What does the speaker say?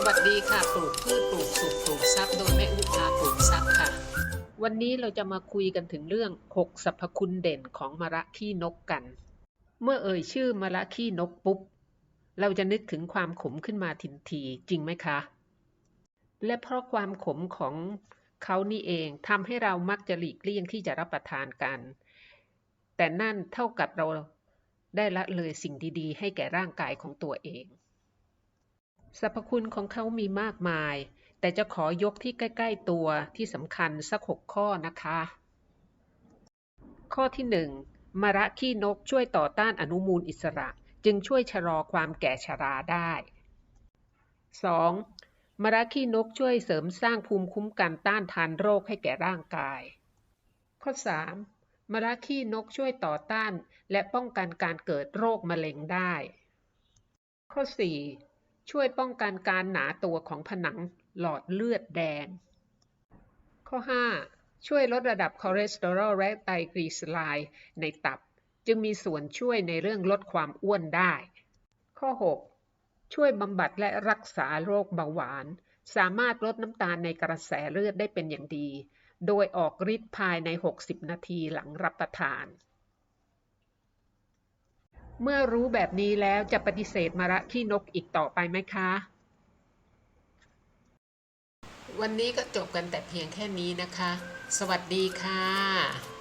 สวัสดีค่ะ ปลูกพืชปลูกสุขปลูกทรัพย์โดยแม่อุภาปลูกทรัพย์ค่ะ วันนี้เราจะมาคุยกันถึงเรื่อง 6สรรพคุณเด่นของมะระขี้นกกัน เมื่อเอ่ยชื่อมะระขี้นกปุ๊บ เราจะนึกถึงความขมขึ้นมาทันทีจริงไหมคะ และเพราะความขมของเขานี่เองทำให้เรามักจะหลีกเลี่ยงที่จะรับประทานกัน แต่นั่นเท่ากับเราได้ละเลยสิ่งดีๆ ให้แก่ร่างกายของตัวเอง สรรพคุณของเขามีมากมาย แต่จะขอยกที่ใกล้ๆตัวที่สำคัญสักหกข้อนะคะ ข้อที่หนึ่งมะระขี้นกช่วยต่อต้านอนุมูลอิสระ จึงช่วยชะลอความแก่ชราได้ 2. มะระขี้นกช่วยเสริมสร้างภูมิคุ้มกันต้านทานโรคให้แก่ร่างกาย ข้อ 3. มะระขี้นกช่วยต่อต้าน และป้องกันการเกิดโรคมะเร็งได้ ข้อ 4. ช่วยป้องกันการหนาตัวของผนังหลอดเลือดแดง ข้อ 5. ช่วยลดระดับคอเลสเตอรอลและไตรกลีเซอไรด์ในตับ จึงมีส่วนช่วยในเรื่องลดความอ้วนได้ ข้อ 6. ช่วยบำบัดและรักษาโรคเบาหวาน สามารถลดน้ำตาลในกระแสเลือดได้เป็นอย่างดี โดยออกฤทธิ์ภายใน 60 นาทีหลังรับประทาน เมื่อรู้แบบนี้แล้วจะปฏิเสธมาระขี้นกอีกต่อไปไหมคะ วันนี้ก็จบกันแต่เพียงแค่นี้นะคะ สวัสดีค่ะ